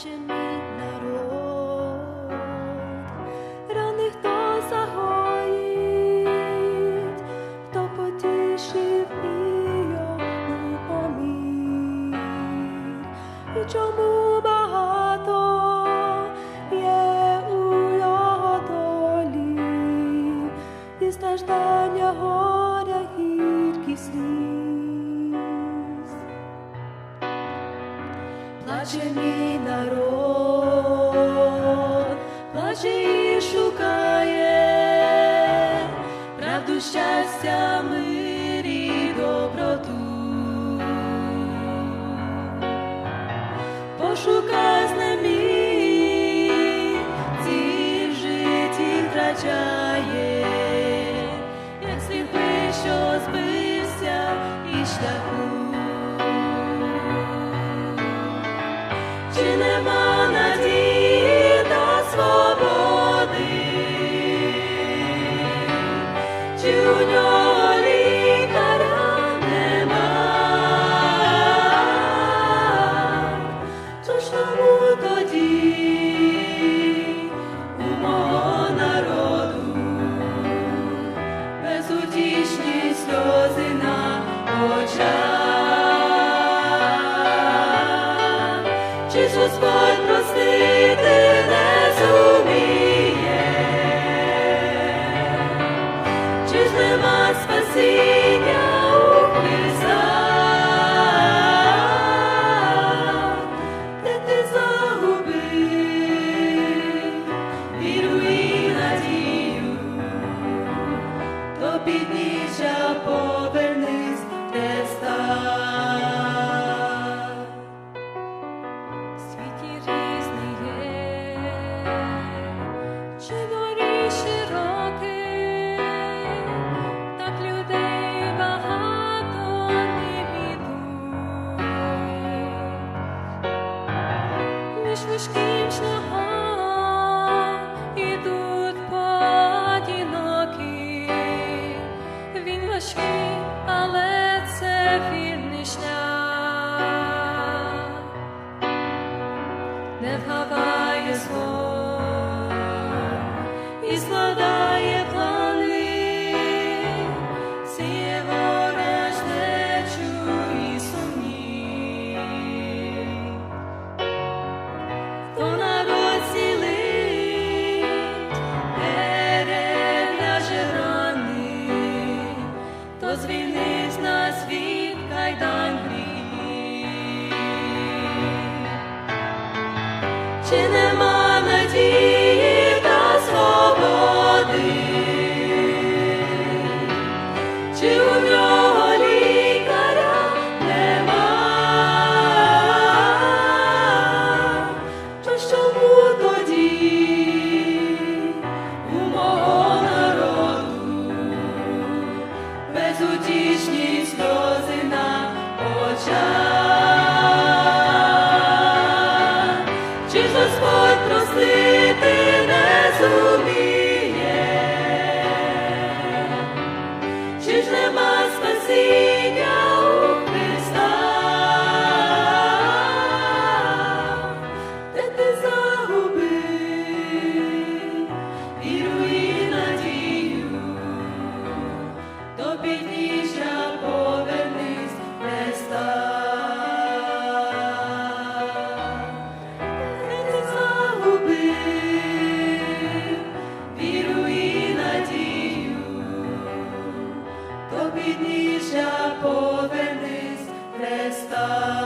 плаче народ, рани хто загоїть, хто потішив і йому чому Плаче мій народ, плаче і шукає правду, щастя, мир і доброту. Пошукай знамі, ці в житті втрачає, як сліпий, що збився із шляху. Господь простити не зуміє? Чи ж нема спасіння у Христа? Де ти загубив віру надію? то підніжжя повернись Чи нема надії та свободи? Чи у нього підніжжя повернись, Хреста.